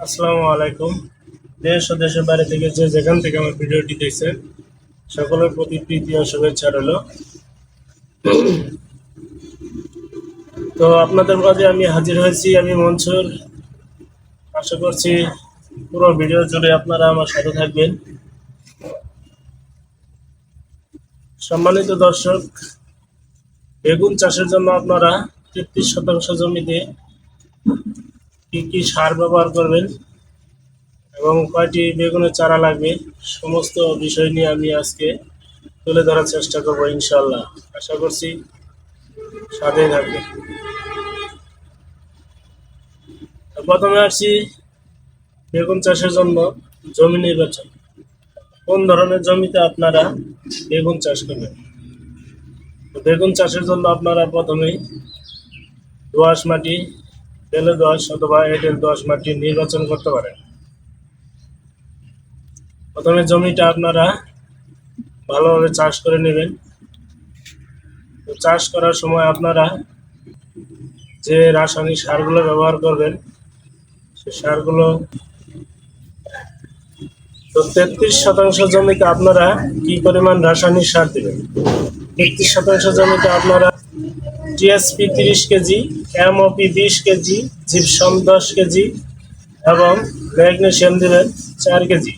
আসসালামু আলাইকুম। দেশ ও দেশের বাইরে থেকে যে যেখান থেকে আমার ভিডিওটি দেখছেন, সকলের প্রতি প্রীতি ও শুভেচ্ছা রইল। তো আপনাদের মাঝে আমি হাজির হয়েছি, আমি মনসুর। আশা করছি পুরো ভিডিও জুড়ে আপনারা আমার সাথে থাকবেন। সম্মানিত দর্শক, বেগুন চাষের জন্য আপনারা তেত্রিশ শতাংশ জমিতে কি কি সার ব্যবহার করবেন এবং কয়টি বেগুনের চারা লাগবে, সমস্ত বিষয় নিয়ে আমি আজকে তুলে ধরার চেষ্টা করব ইনশাল্লাহ আশা করছি সাথেই থাকবে প্রথমে আসছি বেগুন চাষের জন্য জমি নির্বাচন। কোন ধরনের জমিতে আপনারা বেগুন চাষ করবেন? বেগুন চাষের জন্য আপনারা প্রথমেই দোআঁশ মাটি তেলে দোআঁশ অথবা এঁটেল দশ মাটি নির্বাচন করতে পারেন। প্রথমে জমিটা আপনারা ভালোভাবে চাষ করে নেবেন। চাষ করার সময় আপনারা যে রাসায়নিক সারগুলো ব্যবহার করবেন, সে সারগুলো তো তেত্রিশ শতাংশ জমিতে আপনারা কি পরিমাণ রাসায়নিক সার দেবেন? তেত্রিশ শতাংশ জমিতে আপনারা টিএসপি তিরিশ কেজি এমওপি বিশ কেজি জিপসম দশ কেজি এবং ম্যাগনেশিয়াম দেবেন চার কেজি।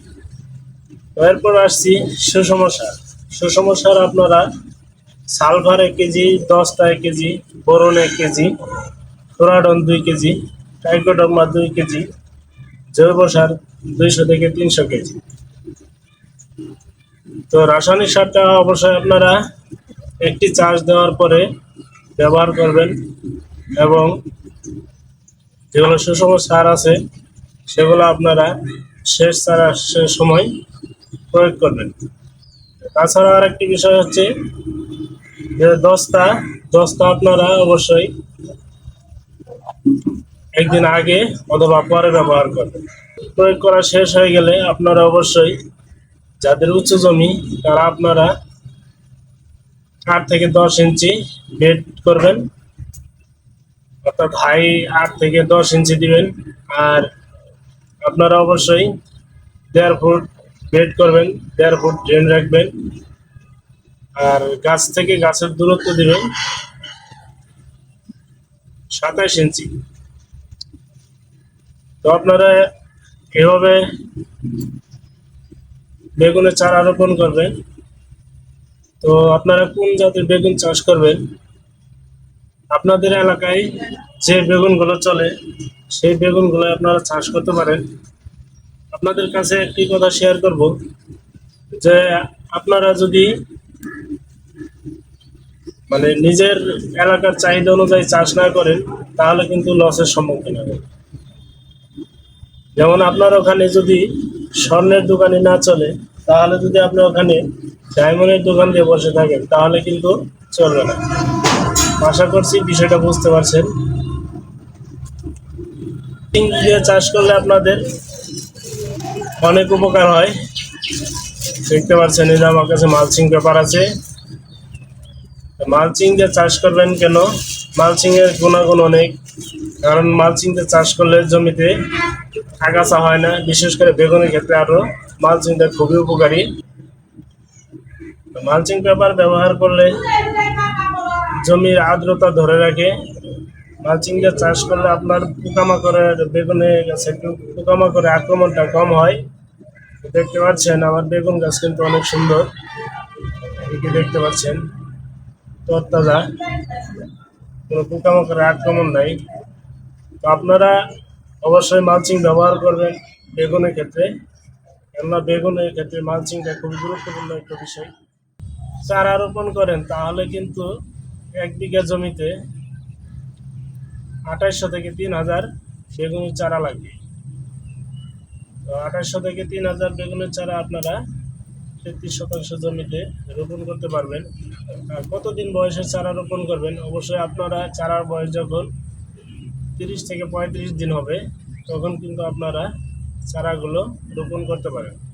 এরপর আসছি সুষম সার। সুষম সার আপনারা সালফার এক কেজি দশটা এক কেজি, বোরন এক কেজি ফোরাডন দুই কেজি টাইকোডর্মা দুই কেজি, জৈব সার দুইশো থেকে তিনশো কেজি। তো রাসায়নিক সারটা অবশ্যই আপনারা একটি চার্জ দেওয়ার পরে ব্যবহার করবেন এবং যেগুলো সুষম সার আছে, সেগুলো আপনারা শেষ চারা শেষ সময় প্রয়োগ করবেন। তাছাড়া আর একটি বিষয় হচ্ছে যে দস্তা দস্তা আপনারা অবশ্যই একদিন আগে অথবা পরে ব্যবহার করবেন। প্রয়োগ করা শেষ হয়ে গেলে আপনারা অবশ্যই যাদের উচ্চ জমি, তারা আপনারা আট থেকে দশ ইঞ্চি বেড করবেন। অর্থাৎ হাই আট থেকে দশ ইঞ্চি দিবেন। আর আপনারা অবশ্যই দেড় ফুট বেড করবেন, দেড় ফুট ড্রেন রাখবেন। আর গাছ থেকে গাছের দূরত্ব দিবেন সাতাশ ইঞ্চি। তো আপনারা এভাবে বেগুনের চারা রোপণ করবেন। তো আপনারা কোন জাতের বেগুন চাষ করবেন? আপনাদের এলাকায় যে বেগুনগুলো চলে, সেই বেগুনগুলো আপনারা চাষ করতে পারেন। আপনাদের কাছে একটি কথা শেয়ার করব, যে আপনারা যদি মানে নিজের এলাকার চাহিদা অনুযায়ী চাষ না করেন, তাহলে কিন্তু লসের সম্মুখীন হবেন। যেমন আপনার ওখানে যদি স্বর্ণের দোকানে না চলে তাহলে যদি আপনি ওখানে ডায়মন্ডের দোকান দিয়ে বসে থাকেন, তাহলে কিন্তু চলবে না। আশা করছি বিষয়টা বুঝতে পারছেন। দিয়ে চাষ করলে আপনাদের অনেক উপকার হয়। দেখতে পাচ্ছেন, এই যে আমার কাছে মালচিং পেপার আছে। মালচিং দিয়ে চাষ করবেন কেন? মালচিং এর গুণাগুণ অনেক, কারণ মালচিং দিয়ে চাষ করলে জমিতে আগাছা হয় না, বিশেষ করে বেগুনের ক্ষেত্রে আরও মালচিংটা খুবই উপকারী। মালচিং পেপার ব্যবহার করলে জমির আর্দ্রতা ধরে রাখে। মালচিং দিয়ে চাষ করলে আপনার পোকামাকড়ের বেগুনে গাছে একটু পোকামাকড়ের আক্রমণটা কম হয়। দেখতে পাচ্ছেন, আমার বেগুন গাছ কিন্তু অনেক সুন্দর। এদিকে দেখতে পাচ্ছেন, তরতাজা। কোনো পোকামাকড়ের আক্রমণ নাই। তো আপনারা অবশ্যই মালচিং ব্যবহার করবেন বেগুনের ক্ষেত্রে। কেননা বেগুনের ক্ষেত্রে মালচিংটা খুবই গুরুত্বপূর্ণ একটা বিষয়। চারা রোপণ করেন, তাহলে কিন্তু এক বিঘা জমিতে আঠাইশশো থেকে তিন হাজার বেগুনের চারা লাগবে। তো আঠাইশশো থেকে তিন হাজার বেগুনের চারা আপনারা তেত্রিশ শতাংশ জমিতে রোপণ করতে পারবেন। আর কতদিন বয়সে চারা রোপণ করবেন? অবশ্যই আপনারা চারার বয়স যখন তিরিশ থেকে পঁয়ত্রিশ দিন হবে, তখন কিন্তু আপনারা চারাগুলো রোপণ করতে পারেন।